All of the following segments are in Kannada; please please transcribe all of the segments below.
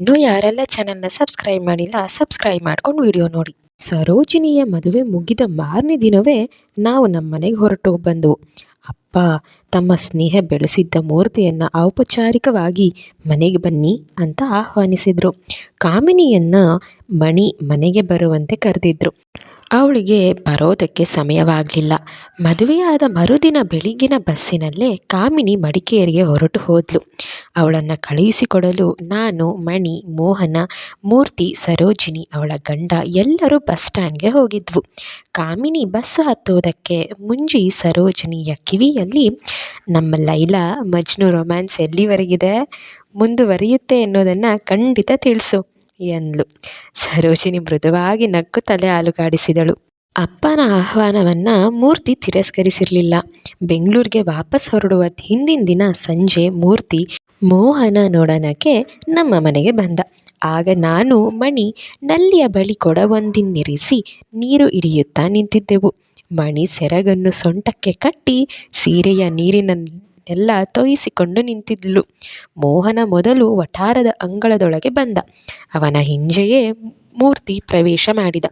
ಇನ್ನೂ ಯಾರೆಲ್ಲ ಚಾನಲ್ನ ಸಬ್ಸ್ಕ್ರೈಬ್ ಮಾಡಿಲ್ಲ ಸಬ್ಸ್ಕ್ರೈಬ್ ಮಾಡ್ಕೊಂಡು ವಿಡಿಯೋ ನೋಡಿ. ಸರೋಜಿನಿಯ ಮದುವೆ ಮುಗಿದ ಮಾರನೇ ದಿನವೇ ನಾವು ನಮ್ಮ ಮನೆಗೆ ಹೊರಟು ಬಂದವು. ಅಪ್ಪ, ತಮ್ಮ ಸ್ನೇಹ ಬೆಳೆಸಿದ್ದ ಮೂರ್ತಿಯನ್ನು ಔಪಚಾರಿಕವಾಗಿ ಮನೆಗೆ ಬನ್ನಿ ಅಂತ ಆಹ್ವಾನಿಸಿದರು. ಕಾಮಿನಿಯನ್ನ ಮಣಿ ಮನೆಗೆ ಬರುವಂತೆ ಕರೆದಿದ್ರು. ಅವಳಿಗೆ ಬರೋದಕ್ಕೆ ಸಮಯವಾಗಲಿಲ್ಲ. ಮದುವೆಯಾದ ಮರುದಿನ ಬೆಳಗ್ಗಿನ ಬಸ್ಸಿನಲ್ಲೇ ಕಾಮಿನಿ ಮಡಿಕೇರಿಗೆ ಹೊರಟು ಹೋದ್ಲು. ಅವಳನ್ನು ಕಳುಹಿಸಿಕೊಡಲು ನಾನು, ಮಣಿ, ಮೋಹನ, ಮೂರ್ತಿ, ಸರೋಜಿನಿ, ಅವಳ ಗಂಡ ಎಲ್ಲರೂ ಬಸ್ ಸ್ಟ್ಯಾಂಡ್ಗೆ ಹೋಗಿದ್ವು. ಕಾಮಿನಿ ಬಸ್ ಹತ್ತುವುದಕ್ಕೆ ಮುಂಜಿ ಸರೋಜಿನಿಯ ಕಿವಿಯಲ್ಲಿ, ನಮ್ಮ ಲೈಲಾ, ಮಜ್ನು ರೊಮ್ಯಾನ್ಸ್ ಎಲ್ಲಿವರೆಗಿದೆ? ಮುಂದುವರಿಯುತ್ತೆ ಎನ್ನುವುದನ್ನು ಖಂಡಿತ ತಿಳಿಸು. ಎಂದ್ಲು ಸರೋಜಿನಿ ಮೃದುವಾಗಿ ನಕ್ಕು ತಲೆ ಆಲುಗಾಡಿಸಿದಳು. ಅಪ್ಪನ ಆಹ್ವಾನವನ್ನು ಮೂರ್ತಿ ತಿರಸ್ಕರಿಸಿರಲಿಲ್ಲ. ಬೆಂಗಳೂರಿಗೆ ವಾಪಸ್ ಹೊರಡುವ ಹಿಂದಿನ ದಿನ ಸಂಜೆ ಮೂರ್ತಿ ಮೋಹನ ನೋಡೋಣಕ್ಕೆ ನಮ್ಮ ಮನೆಗೆ ಬಂದ. ಆಗ ನಾನು, ಮಣಿ ನಲ್ಲಿಯ ಬಳಿ ಕೊಡವೊಂದಿನ್ನಿರಿಸಿ ನೀರು ಹಿಡಿಯುತ್ತಾ ನಿಂತಿದ್ದೆವು. ಮಣಿ ಸೆರಗನ್ನು ಸೊಂಟಕ್ಕೆ ಕಟ್ಟಿ ಸೀರೆಯ ನೀರಿನನ್ನೆಲ್ಲ ತೊಯಿಸಿಕೊಂಡು ನಿಂತಿದ್ಲು. ಮೋಹನ ಮೊದಲು ವಠಾರದ ಅಂಗಳದೊಳಗೆ ಬಂದ. ಅವನ ಹಿಂಜೆಯೇ ಮೂರ್ತಿ ಪ್ರವೇಶ ಮಾಡಿದ.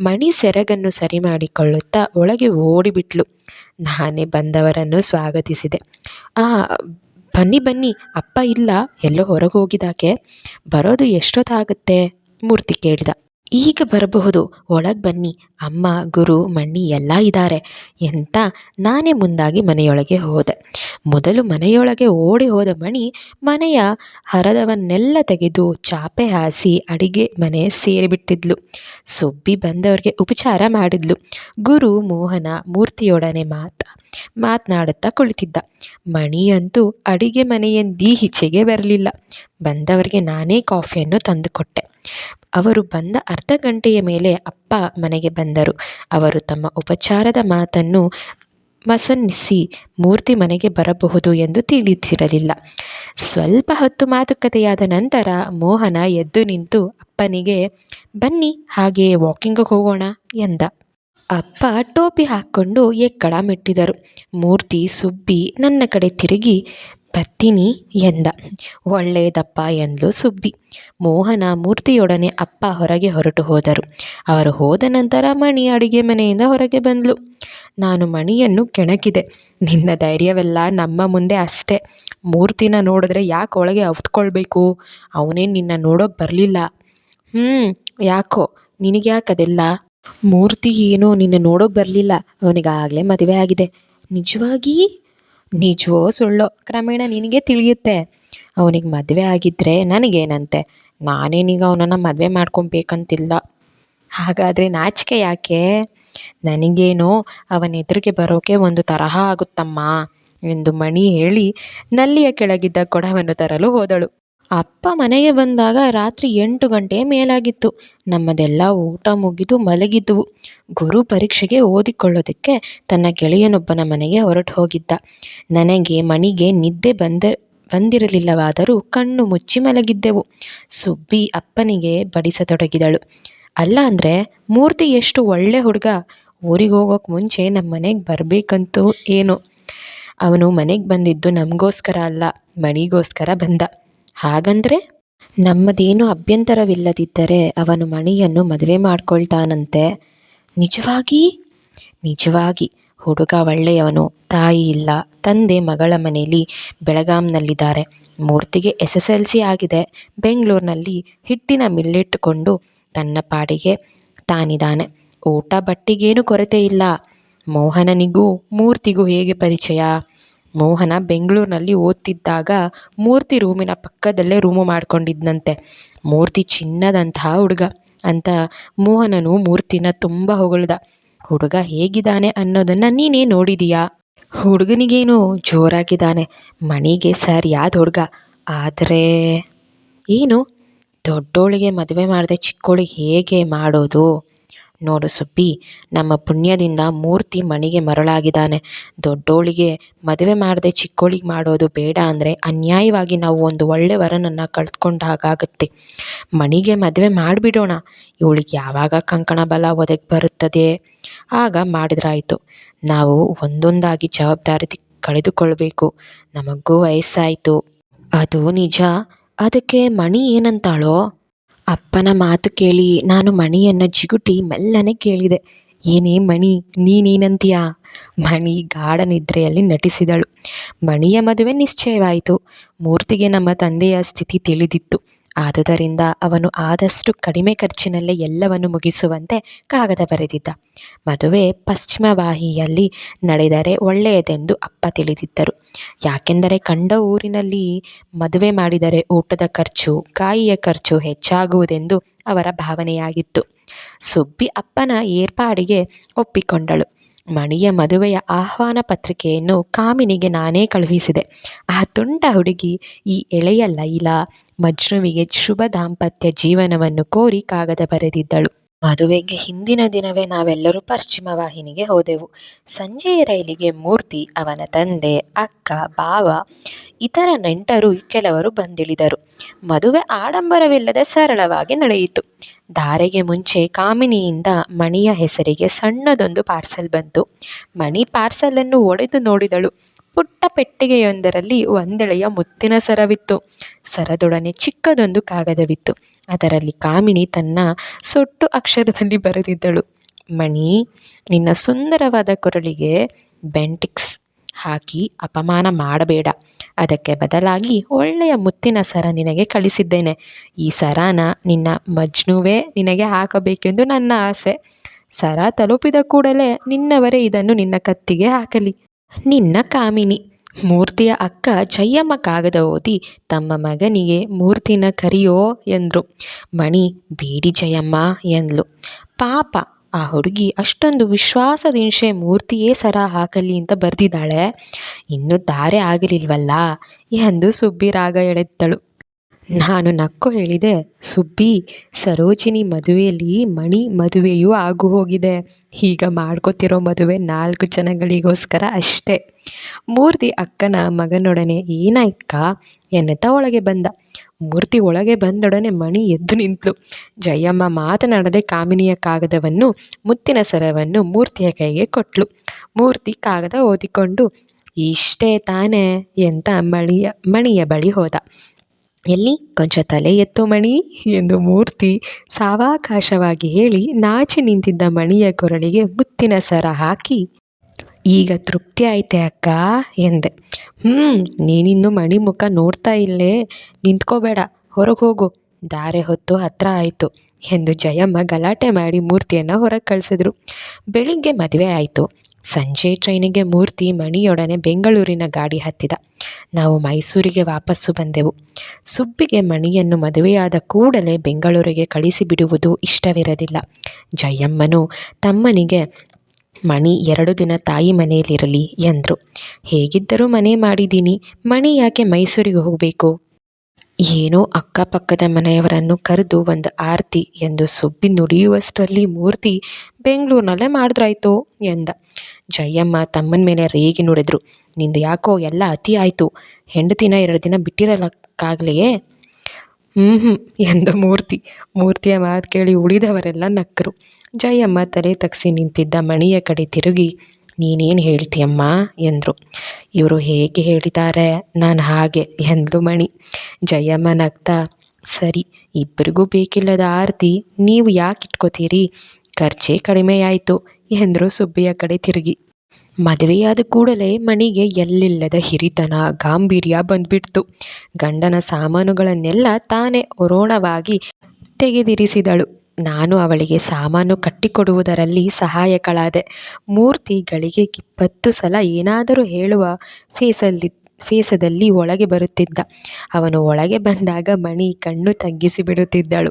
ಮಣಿ ಸೆರಗನ್ನು ಸರಿ ಮಾಡಿಕೊಳ್ಳುತ್ತಾ ಒಳಗೆ ಓಡಿಬಿಟ್ಲು. ನಾನೇ ಬಂದವರನ್ನು ಸ್ವಾಗತಿಸಿದೆ. ಆ, ಬನ್ನಿ ಬನ್ನಿ, ಅಪ್ಪ ಇಲ್ಲ, ಎಲ್ಲೋ ಹೊರಗೆ ಹೋಗಿದಾಕೆ ಬರೋದು ಎಷ್ಟೊತ್ತಾಗುತ್ತೆ? ಮೂರ್ತಿ ಕೇಳಿದ. ಈಗ ಬರಬಹುದು. ಒಳಗೆ ಬನ್ನಿ. ಅಮ್ಮ, ಗುರು, ಮಣ್ಣಿ ಎಲ್ಲ ಇದ್ದಾರೆ ಎಂತ ನಾನೇ ಮುಂದಾಗಿ ಮನೆಯೊಳಗೆ ಹೋದೆ. ಮೊದಲು ಮನೆಯೊಳಗೆ ಓಡಿ ಹೋದ ಮಣಿ ಮನೆಯ ಹರದವನ್ನೆಲ್ಲ ತೆಗೆದು ಚಾಪೆ ಹಾಸಿ ಅಡಿಗೆ ಮನೆ ಸೇರಿಬಿಟ್ಟಿದ್ಲು. ಸುಬ್ಬಿ ಬಂದವರಿಗೆ ಉಪಚಾರ ಮಾಡಿದ್ಲು. ಗುರು ಮೋಹನ ಮೂರ್ತಿಯೊಡನೆ ಮಾತ, ಮಾತನಾಡುತ್ತಾ ಕುಳಿತಿದ್ದ. ಮಣಿಯಂತೂ ಅಡಿಗೆ ಮನೆಯಂದೀ ಹಿಚ್ಚೆಗೆ ಬರಲಿಲ್ಲ. ಬಂದವರಿಗೆ ನಾನೇ ಕಾಫಿಯನ್ನು ತಂದುಕೊಟ್ಟೆ. ಅವರು ಬಂದ ಅರ್ಧ ಗಂಟೆಯ ಮೇಲೆ ಅಪ್ಪ ಮನೆಗೆ ಬಂದರು. ಅವರು ತಮ್ಮ ಉಪಚಾರದ ಮಾತನ್ನು ಮಸನ್ನಿಸಿ, ಮೂರ್ತಿ ಮನೆಗೆ ಬರಬಹುದು ಎಂದು ತಿಳಿದಿರಲಿಲ್ಲ. ಸ್ವಲ್ಪ ಹೊತ್ತು ಮಾತುಕತೆಯಾದ ನಂತರ ಮೋಹನ ಎದ್ದು ನಿಂತು, ಅಪ್ಪನಿಗೆ ಬನ್ನಿ ಹಾಗೆ ವಾಕಿಂಗ್ಗೆ ಹೋಗೋಣ ಎಂದ. ಅಪ್ಪ ಟೋಪಿ ಹಾಕ್ಕೊಂಡು ಎಕ್ಕಡ ಮೆಟ್ಟಿದರು. ಮೂರ್ತಿ ಸುಬ್ಬಿ ನನ್ನ ಕಡೆ ತಿರುಗಿ ಬರ್ತೀನಿ ಎಂದ. ಒಳ್ಳೆಯದಪ್ಪ ಎಂದ್ಲು ಸುಬ್ಬಿ. ಮೋಹನ ಮೂರ್ತಿಯೊಡನೆ ಅಪ್ಪ ಹೊರಗೆ ಹೊರಟು ಹೋದರು. ಅವರು ಹೋದ ನಂತರ ಮಣಿ ಅಡುಗೆ ಮನೆಯಿಂದ ಹೊರಗೆ ಬಂದ್ಲು. ನಾನು ಮಣಿಯನ್ನು ಕೆಣಕಿದೆ. ನಿನ್ನ ಧೈರ್ಯವೆಲ್ಲ ನಮ್ಮ ಮುಂದೆ ಅಷ್ಟೇ. ಮೂರ್ತಿನ ನೋಡಿದ್ರೆ ಯಾಕೆ ಒಳಗೆ ಅವತ್ಕೊಳ್ಬೇಕು ಅವನೇ ನಿನ್ನ ನೋಡೋಕೆ ಬರಲಿಲ್ಲ. ಹ್ಞೂ ಯಾಕೋ? ನಿನಗೆ ಯಾಕೆ ಅದೆಲ್ಲ? ಮೂರ್ತಿ ಏನೋ ನಿನ್ನ ನೋಡೋಕೆ ಬರಲಿಲ್ಲ. ಅವನಿಗಾಗಲೇ ಮದುವೆ ಆಗಿದೆ. ನಿಜವಾಗಿ? ನಿಜವೋ ಸುಳ್ಳೋ? ಕ್ರಮೇಣ ನಿನಗೆ ತಿಳಿಯುತ್ತೆ. ಅವನಿಗೆ ಮದುವೆ ಆಗಿದ್ದರೆ ನನಗೇನಂತೆ? ನಾನೇನೀಗ ಅವನನ್ನು ಮದುವೆ ಮಾಡ್ಕೊಬೇಕಂತಿಲ್ಲ. ಹಾಗಾದರೆ ನಾಚಿಕೆ ಯಾಕೆ? ನನಗೇನೋ ಅವನ ಎದುರಿಗೆ ಬರೋಕೆ ಒಂದು ತರಹ ಆಗುತ್ತಮ್ಮ ಎಂದು ಮಣಿ ಹೇಳಿ ನಲ್ಲಿಯ ಕೆಳಗಿದ್ದ ಕೊಡವನ್ನು ತರಲು ಹೋದಳು. ಅಪ್ಪ ಮನೆಗೆ ಬಂದಾಗ ರಾತ್ರಿ ಎಂಟು ಗಂಟೆ ಮೇಲಾಗಿತ್ತು. ನಮ್ಮದೆಲ್ಲ ಊಟ ಮುಗಿದು ಮಲಗಿದ್ವು. ಗುರು ಪರೀಕ್ಷೆಗೆ ಓದಿಕೊಳ್ಳೋದಕ್ಕೆ ತನ್ನ ಗೆಳೆಯನೊಬ್ಬನ ಮನೆಗೆ ಹೊರಟು ಹೋಗಿದ್ದ. ನನಗೆ ಮಣಿಗೆ ನಿದ್ದೆ ಬಂದ, ಬಂದಿರಲಿಲ್ಲವಾದರೂ ಕಣ್ಣು ಮುಚ್ಚಿ ಮಲಗಿದ್ದೆವು. ಸುಬ್ಬಿ ಅಪ್ಪನಿಗೆ ಬಡಿಸತೊಡಗಿದಳು. ಅಲ್ಲ ಅಂದರೆ, ಮೂರ್ತಿ ಎಷ್ಟು ಒಳ್ಳೆ ಹುಡುಗ. ಊರಿಗೆ ಹೋಗೋಕೆ ಮುಂಚೆ ನಮ್ಮ ಮನೆಗೆ ಬರಬೇಕಂತೂ ಏನು. ಅವನು ಮನೆಗೆ ಬಂದಿದ್ದು ನಮಗೋಸ್ಕರ ಅಲ್ಲ, ಮಣಿಗೋಸ್ಕರ ಬಂದ. ಹಾಗಂದರೆ ನಮ್ಮದೇನು ಅಭ್ಯಂತರವಿಲ್ಲದಿದ್ದರೆ ಅವನು ಮಣಿಯನ್ನು ಮದುವೆ ಮಾಡ್ಕೊಳ್ತಾನಂತೆ. ನಿಜವಾಗಿ? ನಿಜವಾಗಿ. ಹುಡುಗ ಒಳ್ಳೆಯವನು, ತಾಯಿ ಇಲ್ಲ. ತಂದೆ ಮಗಳ ಮನೆಯಲ್ಲಿ ಬೆಳಗಾಂನಲ್ಲಿದ್ದಾರೆ. ಮೂರ್ತಿಗೆ ಎಸ್ ಎಸ್ ಎಲ್ ಸಿ ಆಗಿದೆ. ಬೆಂಗಳೂರಿನಲ್ಲಿ ಹಿಟ್ಟಿನ ಮಿಲ್ಲಿಟ್ಟುಕೊಂಡು ತನ್ನ ಪಾಡಿಗೆ ತಾನಿದ್ದಾನೆ. ಊಟ ಬಟ್ಟಿಗೇನು ಕೊರತೆ ಇಲ್ಲ ಮೋಹನನಿಗೂ ಮೂರ್ತಿಗೂ ಹೇಗೆ ಪರಿಚಯ? ಮೋಹನ ಬೆಂಗಳೂರಿನಲ್ಲಿ ಓದ್ತಿದ್ದಾಗ ಮೂರ್ತಿ ರೂಮಿನ ಪಕ್ಕದಲ್ಲೇ ರೂಮು ಮಾಡ್ಕೊಂಡಿದ್ದಂತೆ ಮೂರ್ತಿ ಚಿನ್ನದಂತಹ ಹುಡುಗ. ಅಂತ ಮೋಹನನು ಮೂರ್ತಿನ ತುಂಬ ಹೊಗಳ್ದ. ಹುಡುಗ ಹೇಗಿದ್ದಾನೆ ಅನ್ನೋದನ್ನು ನೀನೇ ನೋಡಿದೀಯಾ? ಹುಡುಗನಿಗೇನು ಜೋರಾಗಿದ್ದಾನೆ. ಮಣಿಗೆ ಸರಿಯಾದ ಹುಡುಗ. ಆದರೆ ಏನು? ದೊಡ್ಡೋಳಿಗೆ ಮದುವೆ ಮಾಡದೆ ಚಿಕ್ಕೋಳಿಗೆ ಹೇಗೆ ಮಾಡೋದು? ನೋಡು ಸುಬ್ಬಿ, ನಮ್ಮ ಪುಣ್ಯದಿಂದ ಮೂರ್ತಿ ಮಣಿಗೆ ಮರಳಾಗಿದ್ದಾನೆ. ದೊಡ್ಡೋಳಿಗೆ ಮದುವೆ ಮಾಡದೆ ಚಿಕ್ಕೋಳಿಗೆ ಮಾಡೋದು ಬೇಡ ಅಂದರೆ ಅನ್ಯಾಯವಾಗಿ ನಾವು ಒಂದು ಒಳ್ಳೆ ವರನನ್ನು ಕಳ್ತ್ಕೊಂಡು ಹಾಗಾಗುತ್ತೆ. ಮಣಿಗೆ ಮದುವೆ ಮಾಡಿಬಿಡೋಣ. ಇವಳಿಗೆ ಯಾವಾಗ ಕಂಕಣ ಬಲ ಒದಗಿ ಬರುತ್ತದೆ? ಆಗ ಮಾಡಿದ್ರಾಯಿತು. ನಾವು ಒಂದೊಂದಾಗಿ ಜವಾಬ್ದಾರಿ ಕಳೆದುಕೊಳ್ಬೇಕು. ನಮಗೂ ವಯಸ್ಸಾಯಿತು. ಅದು ನಿಜ. ಅದಕ್ಕೆ ಮಣಿ ಏನಂತಾಳೋ? ಅಪ್ಪನ ಮಾತು ಕೇಳಿ ನಾನು ಮಣಿಯನ್ನು ಜಿಗುಟಿ ಮೆಲ್ಲನೆ ಕೇಳಿದೆ. ಏನೇ ಮಣಿ, ನೀನೇನಂತೀಯಾ? ಮಣಿ ಗಾಢ ನಿದ್ರೆಯಲ್ಲಿ ನಟಿಸಿದಳು. ಮಣಿಯ ಮದುವೆ ನಿಶ್ಚಯವಾಯಿತು. ಮೂರ್ತಿಗೆ ನಮ್ಮ ತಂದೆಯ ಸ್ಥಿತಿ ತಿಳಿದಿತ್ತು. ಆದುದರಿಂದ ಅವನು ಆದಷ್ಟು ಕಡಿಮೆ ಖರ್ಚಿನಲ್ಲೇ ಎಲ್ಲವನ್ನು ಮುಗಿಸುವಂತೆ ಕಾಗದ ಬರೆದಿದ್ದ. ಮದುವೆ ಪಶ್ಚಿಮವಾಹಿಯಲ್ಲಿ ನಡೆದರೆ ಒಳ್ಳೆಯದೆಂದು ಅಪ್ಪ ತಿಳಿದಿದ್ದರು. ಯಾಕೆಂದರೆ ಕಂಡ ಊರಿನಲ್ಲಿ ಮದುವೆ ಮಾಡಿದರೆ ಊಟದ ಖರ್ಚು, ಕಾಯಿಯ ಖರ್ಚು ಹೆಚ್ಚಾಗುವುದೆಂದು ಅವರ ಭಾವನೆಯಾಗಿತ್ತು. ಸುಬ್ಬಿ ಅಪ್ಪನ ಏರ್ಪಾಡಿಗೆ ಒಪ್ಪಿಕೊಂಡಳು. ಮಣಿಯ ಮದುವೆಯ ಆಹ್ವಾನ ಪತ್ರಿಕೆಯನ್ನು ಕಾಮಿನಿಗೆ ನಾನೇ ಕಳುಹಿಸಿದೆ. ಆ ತುಂಟ ಹುಡುಗಿ ಈ ಎಳೆಯ ಲೈಲಾ ಮಜ್ನುವಿಗೆ ಶುಭ ದಾಂಪತ್ಯ ಜೀವನವನ್ನು ಕೋರಿ ಕಾಗದ ಬರೆದಿದ್ದಳು. ಮದುವೆಗೆ ಹಿಂದಿನ ದಿನವೇ ನಾವೆಲ್ಲರೂ ಪಶ್ಚಿಮ ವಾಹಿನಿಗೆ ಹೋದೆವು. ಸಂಜೆಯ ರೈಲಿಗೆ ಮೂರ್ತಿ, ಅವನ ತಂದೆ, ಅಕ್ಕ ಬಾವ ಇತರ ನೆಂಟರು, ಕೆಲವರು ಬಂದಿಳಿದರು. ಮದುವೆ ಆಡಂಬರವಿಲ್ಲದೆ ಸರಳವಾಗಿ ನಡೆಯಿತು. ಧಾರೆಗೆ ಮುಂಚೆ ಕಾಮಿನಿಯಿಂದ ಮಣಿಯ ಹೆಸರಿಗೆ ಸಣ್ಣದೊಂದು ಪಾರ್ಸೆಲ್ ಬಂತು. ಮಣಿ ಪಾರ್ಸೆಲನ್ನು ಒಡೆದು ನೋಡಿದಳು. ಪುಟ್ಟ ಪೆಟ್ಟಿಗೆಯೊಂದರಲ್ಲಿ ಒಂದೆಳೆಯ ಮುತ್ತಿನ ಸರವಿತ್ತು. ಸರದೊಡನೆ ಚಿಕ್ಕದೊಂದು ಕಾಗದವಿತ್ತು. ಅದರಲ್ಲಿ ಕಾಮಿನಿ ತನ್ನ ಸೊಟ್ಟು ಅಕ್ಷರದಲ್ಲಿ ಬರೆದಿದ್ದಳು. ಮಣಿ, ನಿನ್ನ ಸುಂದರವಾದ ಕೊರಳಿಗೆ ಬೆಂಟಿಕ್ಸ್ ಹಾಕಿ ಅಪಮಾನ ಮಾಡಬೇಡ. ಅದಕ್ಕೆ ಬದಲಾಗಿ ಒಳ್ಳೆಯ ಮುತ್ತಿನ ಸರ ನಿನಗೆ ಕಳಿಸಿದ್ದೇನೆ. ಈ ಸರಾನ ನಿನ್ನ ಮಜ್ನುವೇ ನಿನಗೆ ಹಾಕಬೇಕೆಂದು ನನ್ನ ಆಸೆ. ಸರ ತಲುಪಿದ ಕೂಡಲೇ ನಿನ್ನವರೇ ಇದನ್ನು ನಿನ್ನ ಕತ್ತಿಗೆ ಹಾಕಲಿ. ನಿನ್ನ ಕಾಮಿನಿ, ಮೂರ್ತಿಯ ಅಕ್ಕ ಜಯ್ಯಮ್ಮ ಕಾಗದ ಓದಿ ತಮ್ಮ ಮಗನಿಗೆ ಮೂರ್ತಿನ ಕರಿಯೋ ಎಂದರು. ಮಣಿ, ಬೇಡಿ ಜಯಮ್ಮ ಎಂದ್ಲು. ಪಾಪ ಆ ಹುಡುಗಿ ಅಷ್ಟೊಂದು ವಿಶ್ವಾಸದಿಂಶೆ ಮೂರ್ತಿಯೇ ಸರ ಹಾಕಲಿ ಅಂತ ಬರೆದಿದ್ದಾಳೆ. ಇನ್ನೂ ತಾರೆ ಆಗಲಿಲ್ವಲ್ಲ ಎಂದು ಸುಬ್ಬಿ ರಾಗ ಎಳೆದಳು ನಾನು ನಕ್ಕು ಹೇಳಿದೆ, ಸುಬ್ಬಿ, ಸರೋಜಿನಿ ಮದುವೆಯಲ್ಲಿ ಮಣಿ ಮದುವೆಯೂ ಆಗು ಹೋಗಿದೆ. ಈಗ ಮಾಡ್ಕೋತಿರೋ ಮದುವೆ ನಾಲ್ಕು ಜನಗಳಿಗೋಸ್ಕರ ಅಷ್ಟೇ. ಮೂರ್ತಿ ಅಕ್ಕನ ಮಗನೊಡನೆ ಏನಾಯ್ಕ ಎನ್ನುತ್ತಾ ಒಳಗೆ ಬಂದ. ಮೂರ್ತಿ ಒಳಗೆ ಬಂದೊಡನೆ ಮಣಿ ಎದ್ದು ನಿಂತಳು ಜಯಮ್ಮ ಮಾತನಾಡದೆ ಕಾಮಿನಿಯ ಕಾಗದವನ್ನು, ಮುತ್ತಿನ ಸರವನ್ನು ಮೂರ್ತಿಯ ಕೈಗೆ ಕೊಟ್ಲು. ಮೂರ್ತಿ ಕಾಗದ ಓದಿಕೊಂಡು, ಇಷ್ಟೇ ತಾನೇ ಎಂತ ಮಣಿಯ ಮಣಿಯ ಬಳಿ ಹೋದ. ಎಲ್ಲಿ? ಕೊಂಚ ತಲೆ ಎತ್ತು ಮಣಿ ಎಂದು ಮೂರ್ತಿ ಸಾವಕಾಶವಾಗಿ ಹೇಳಿ ನಾಚಿ ನಿಂತಿದ್ದ ಮಣಿಯ ಕೊರಳಿಗೆ ಮುತ್ತಿನ ಸರ ಹಾಕಿ ಈಗ ತೃಪ್ತಿ ಆಯ್ತೆ ಅಕ್ಕ ಎಂದೆ. ಹ್ಞೂ ನೀನಿನ್ನು ಮಣಿ ಮುಖ ನೋಡ್ತಾ ಇಲ್ಲೇ ನಿಂತ್ಕೋಬೇಡ, ಹೊರಗೆ ಹೋಗು. ದಾರೆ ಹೊತ್ತು ಹತ್ರ ಆಯಿತು ಎಂದು ಜಯಮ್ಮ ಗಲಾಟೆ ಮಾಡಿ ಮೂರ್ತಿಯನ್ನು ಹೊರಗೆ ಕಳಿಸಿದ್ರು. ಬೆಳಿಗ್ಗೆ ಮದುವೆ ಆಯಿತು. ಸಂಜೆ ಟ್ರೈನಿಗೆ ಮೂರ್ತಿ ಮಣಿಯೊಡನೆ ಬೆಂಗಳೂರಿನ ಗಾಡಿ ಹತ್ತಿದ. ನಾವು ಮೈಸೂರಿಗೆ ವಾಪಸ್ಸು ಬಂದೆವು. ಸುಬ್ಬಿಗೆ ಮಣಿಯನ್ನು ಮದುವೆಯಾದ ಕೂಡಲೇ ಬೆಂಗಳೂರಿಗೆ ಕಳಿಸಿಬಿಡುವುದು ಇಷ್ಟವಿರಲಿಲ್ಲ. ಜಯಮ್ಮನು ತಮ್ಮನಿಗೆ ಮಣಿ ಎರಡು ದಿನ ತಾಯಿ ಮನೆಯಲ್ಲಿರಲಿ ಎಂದರು. ಹೇಗಿದ್ದರೂ ಮನೆ ಮಾಡಿದ್ದೀನಿ, ಮಣಿ ಯಾಕೆ ಮೈಸೂರಿಗೆ ಹೋಗಬೇಕು? ಏನೋ ಅಕ್ಕಪಕ್ಕದ ಮನೆಯವರನ್ನು ಕರೆದು ಒಂದು ಆರತಿ ಎಂದು ಸುಬ್ಬಿ ನುಡಿಯುವಷ್ಟರಲ್ಲಿ ಮೂರ್ತಿ ಬೆಂಗಳೂರಿನಲ್ಲೇ ಮಾಡಿದ್ರಾಯ್ತು ಎಂದ. ಜಯಮ್ಮ ತಮ್ಮನ ಮೇಲೆ ರೇಗಿ ನುಡಿದ್ರು. ನಿಂದು ಯಾಕೋ ಎಲ್ಲ ಅತಿ ಆಯಿತು ಹೆಂಡತಿನ ಎರಡು ದಿನ ಬಿಟ್ಟಿರಲಕ್ಕಾಗಲೆಯೇ? ಹ್ಞೂ ಹ್ಞೂ ಎಂದ ಮೂರ್ತಿ. ಮೂರ್ತಿಯ ಮಾತು ಕೇಳಿ ಉಳಿದವರೆಲ್ಲ ನಕ್ಕರು ಜಯಮ್ಮ ತಲೆ ತಗ್ಸಿ ನಿಂತಿದ್ದ ಮಣಿಯ ಕಡೆ ತಿರುಗಿ, ನೀನೇನು ಹೇಳ್ತೀಯಮ್ಮ? ಎಂದರು. ಇವರು ಹೇಗೆ ಹೇಳಿದ್ದಾರೆ ನಾನು ಹಾಗೆ, ಎಂದ್ಲು ಮಣಿ. ಜಯಮ್ಮ ನಗ್ತಾ, ಸರಿ ಇಬ್ಬರಿಗೂ ಬೇಕಿಲ್ಲದ ಆರತಿ, ನೀವು ಯಾಕೆ ಇಟ್ಕೋತೀರಿ? ಖರ್ಚೇ ಕಡಿಮೆಯಾಯಿತು ಎಂದರು ಸುಬ್ಬಿಯ ಕಡೆ ತಿರುಗಿ. ಮದುವೆಯಾದ ಕೂಡಲೇ ಮಣಿಗೆ ಎಲ್ಲಿಲ್ಲದ ಹಿರಿತನ, ಗಾಂಭೀರ್ಯ ಬಂದ್ಬಿಡ್ತು. ಗಂಡನ ಸಾಮಾನುಗಳನ್ನೆಲ್ಲ ತಾನೇ ಒರೋಣವಾಗಿ ತೆಗೆದಿರಿಸಿದಳು. ನಾನು ಅವಳಿಗೆ ಸಾಮಾನು ಕಟ್ಟಿಕೊಡುವುದರಲ್ಲಿ ಸಹಾಯಕಳಾದೆ. ಮೂರ್ತಿ ಗಳಿಗೆ ಇಪ್ಪತ್ತು ಸಲ ಏನಾದರೂ ಹೇಳುವ ಫೇಸಲ್ಲಿ, ಫೇಸದಲ್ಲಿ ಒಳಗೆ ಬರುತ್ತಿದ್ದ. ಅವನು ಒಳಗೆ ಬಂದಾಗ ಮಣಿ ಕಣ್ಣು ತಗ್ಗಿಸಿ ಬಿಡುತ್ತಿದ್ದಳು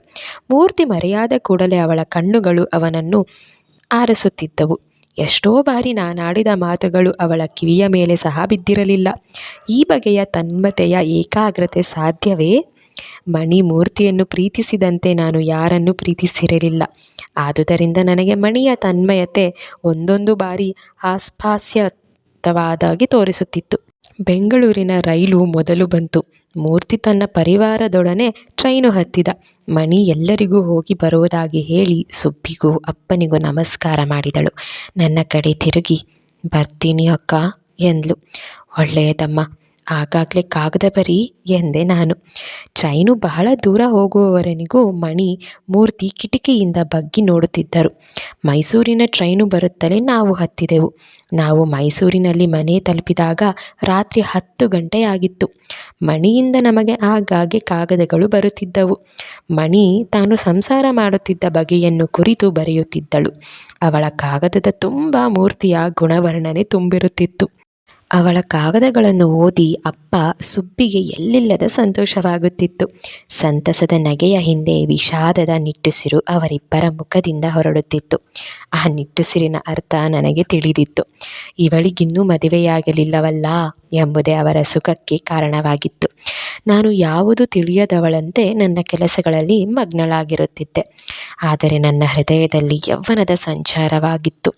ಮೂರ್ತಿ ಮರೆಯಾದ ಕೂಡಲೇ ಅವಳ ಕಣ್ಣುಗಳು ಅವನನ್ನು ಆರಿಸುತ್ತಿದ್ದವು. ಎಷ್ಟೋ ಬಾರಿ ನಾನಾಡಿದ ಮಾತುಗಳು ಅವಳ ಕಿವಿಯ ಮೇಲೆ ಸಹ ಬಿದ್ದಿರಲಿಲ್ಲ. ಈ ಬಗೆಯ ತನ್ಮತೆಯ ಏಕಾಗ್ರತೆ ಸಾಧ್ಯವೇ? ಮಣಿ ಮೂರ್ತಿಯನ್ನು ಪ್ರೀತಿಸಿದಂತೆ ನಾನು ಯಾರನ್ನು ಪ್ರೀತಿಸಿರಲಿಲ್ಲ. ಆದುದರಿಂದ ನನಗೆ ಮಣಿಯ ತನ್ಮಯತೆ ಒಂದೊಂದು ಬಾರಿ ಆಸ್ಪಾಸ್ಯವಾದಾಗಿ ತೋರಿಸುತ್ತಿತ್ತು. ಬೆಂಗಳೂರಿನ ರೈಲು ಮೊದಲು ಬಂತು. ಮೂರ್ತಿ ತನ್ನ ಪರಿವಾರದೊಡನೆ ಟ್ರೈನು ಹತ್ತಿದ. ಮಣಿ ಎಲ್ಲರಿಗೂ ಹೋಗಿ ಬರುವುದಾಗಿ ಹೇಳಿ ಸುಬ್ಬಿಗೂ ಅಪ್ಪನಿಗೂ ನಮಸ್ಕಾರ ಮಾಡಿದಳು. ನನ್ನ ಕಡೆ ತಿರುಗಿ, ಬರ್ತೀನಿ ಅಕ್ಕ, ಎಂದ್ಲು. ಒಳ್ಳೆಯದಮ್ಮ ಆಗಾಗಲೇ ಕಾಗದ ಬರಿ ಎಂದೆ ನಾನು. ಟ್ರೈನು ಬಹಳ ದೂರ ಹೋಗುವವರೆನಿಗೂ ಮಣಿ ಮೂರ್ತಿ ಕಿಟಕಿಯಿಂದ ಬಗ್ಗಿ ನೋಡುತ್ತಿದ್ದರು. ಮೈಸೂರಿನ ಟ್ರೈನು ಬರುತ್ತಲೇ ನಾವು ಹತ್ತಿದೆವು. ನಾವು ಮೈಸೂರಿನಲ್ಲಿ ಮನೆ ತಲುಪಿದಾಗ ರಾತ್ರಿ ಹತ್ತು ಗಂಟೆಯಾಗಿತ್ತು. ಮಣಿಯಿಂದ ನಮಗೆ ಆಗಾಗ್ಗೆ ಕಾಗದಗಳು ಬರುತ್ತಿದ್ದವು. ಮಣಿ ತಾನು ಸಂಸಾರ ಮಾಡುತ್ತಿದ್ದ ಬಗೆಯನ್ನು ಕುರಿತು ಬರೆಯುತ್ತಿದ್ದಳು. ಅವಳ ಕಾಗದದ ತುಂಬ ಮೂರ್ತಿಯ ಗುಣವರ್ಣನೆ ತುಂಬಿರುತ್ತಿತ್ತು. ಅವಳ ಕಾಗದಗಳನ್ನು ಓದಿ ಅಪ್ಪ ಸುಬ್ಬಿಗೆ ಎಲ್ಲಿಲ್ಲದ ಸಂತೋಷವಾಗುತ್ತಿತ್ತು. ಸಂತಸದ ನಗೆಯ ಹಿಂದೆ ವಿಷಾದದ ನಿಟ್ಟುಸಿರು ಅವರಿಬ್ಬರ ಮುಖದಿಂದ ಹೊರಡುತ್ತಿತ್ತು. ಆ ನಿಟ್ಟುಸಿರಿನ ಅರ್ಥ ನನಗೆ ತಿಳಿದಿತ್ತು. ಇವಳಿಗಿನ್ನೂ ಮದುವೆಯಾಗಲಿಲ್ಲವಲ್ಲ ಎಂಬುದೇ ಅವರ ಸುಖಕ್ಕೆ ಕಾರಣವಾಗಿತ್ತು. ನಾನು ಯಾವುದು ತಿಳಿಯದವಳಂತೆ ನನ್ನ ಕೆಲಸಗಳಲ್ಲಿ ಮಗ್ನಳಾಗಿರುತ್ತಿದ್ದೆ. ಆದರೆ ನನ್ನ ಹೃದಯದಲ್ಲಿ ಯೌವನದ ಸಂಚಾರವಾಗಿತ್ತು.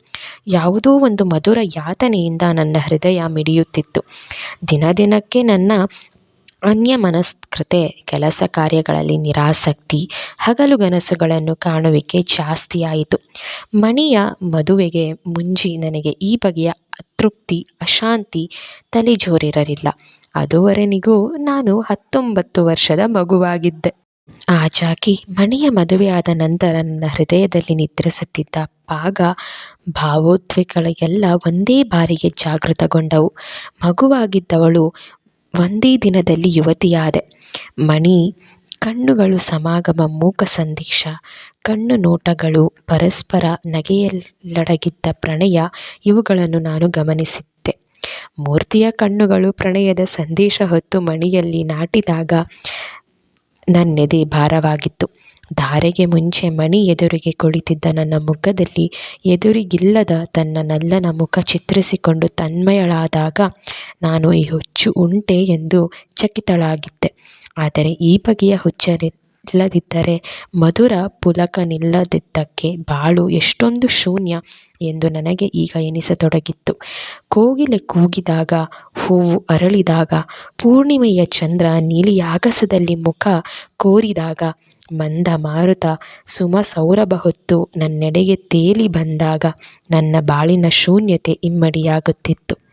ಯಾವುದೋ ಒಂದು ಮಧುರ ಯಾತನೆಯಿಂದ ನನ್ನ ಹೃದಯ ಮಿಡಿಯುತ್ತಿತ್ತು. ದಿನ ದಿನಕ್ಕೆ ನನ್ನ ಅನ್ಯ ಮನಸ್ಕೃತೆ ಕೆಲಸ ಕಾರ್ಯಗಳಲ್ಲಿ ನಿರಾಸಕ್ತಿ ಹಗಲುಗನಸುಗಳನ್ನು ಕಾಣುವಿಕೆ ಜಾಸ್ತಿಯಾಯಿತು. ಮಣಿಯ ಮದುವೆಗೆ ಮುಂಚೆ ನನಗೆ ಈ ಬಗೆಯ ಅತೃಪ್ತಿ, ಅಶಾಂತಿ ತಲೆಜೋರಿರಲಿಲ್ಲ. ಅದುವರೆನಿಗೂ ನಾನು ಹತ್ತೊಂಬತ್ತು ವರ್ಷದ ಮಗುವಾಗಿದ್ದೆ. ಆಚಾಕಿ ಮಣಿಯ ಮದುವೆಯಾದ ನಂತರ ನನ್ನ ಹೃದಯದಲ್ಲಿ ನಿದ್ರಿಸುತ್ತಿದ್ದ ಭಾಗ ಭಾವೋದ್ವೇಗಗಳೆಲ್ಲ ಒಂದೇ ಬಾರಿಗೆ ಜಾಗೃತಗೊಂಡವು. ಮಗುವಾಗಿದ್ದವಳು ಒಂದೇ ದಿನದಲ್ಲಿ ಯುವತಿಯಾದೆ. ಮಣಿ, ಕಣ್ಣುಗಳು ಸಮಾಗಮ, ಮೂಕ ಸಂದೇಶ ಕಣ್ಣು ನೋಟಗಳು, ಪರಸ್ಪರ ನಗೆಯಲ್ಲಡಗಿದ್ದ ಪ್ರಣಯ, ಇವುಗಳನ್ನು ನಾನು ಗಮನಿಸಿದ್ದೆ. ಮೂರ್ತಿಯ ಕಣ್ಣುಗಳು ಪ್ರಣಯದ ಸಂದೇಶ ಹೊತ್ತು ಮಣಿಯಲ್ಲಿ ನಾಟಿದಾಗ ನನ್ನೆದೆ ಭಾರವಾಗಿತ್ತು. ಧಾರೆಗೆ ಮುಂಚೆ ಮಣಿ ಎದುರಿಗೆ ಕುಳಿತಿದ್ದ ನನ್ನ ಮುಖದಲ್ಲಿ ಎದುರಿಗಿಲ್ಲದ ತನ್ನ ನಲ್ಲನ ಮುಖ ಚಿತ್ರಿಸಿಕೊಂಡು ತನ್ಮಯಳಾದಾಗ ನಾನು ಈ ಹುಚ್ಚು ಉಂಟೆ ಎಂದು ಚಕಿತಳಾಗಿದ್ದೆ. ಆದರೆ ಈ ಬಗೆಯ ಹುಚ್ಚರಿಲ್ಲದಿದ್ದರೆ ಮಧುರ ಪುಲಕನಿಲ್ಲದಿದ್ದಕ್ಕೆ ಬಾಳು ಎಷ್ಟೊಂದು ಶೂನ್ಯ ಎಂದು ನನಗೆ ಈಗ ಎನಿಸತೊಡಗಿತ್ತು. ಕೋಗಿಲೆ ಕೂಗಿದಾಗ, ಹೂವು ಅರಳಿದಾಗ, ಪೂರ್ಣಿಮೆಯ ಚಂದ್ರ ನೀಲಿಯಾಗಸದಲ್ಲಿ ಮುಖ ಕೋರಿದಾಗ, ಮಂದ ಮಾರುತ ಸುಮ ಸೌರಭ ಹೊತ್ತು ನನ್ನೆಡೆಗೆ ತೇಲಿ ಬಂದಾಗ ನನ್ನ ಬಾಳಿನ ಶೂನ್ಯತೆ ಇಮ್ಮಡಿಯಾಗುತ್ತಿತ್ತು.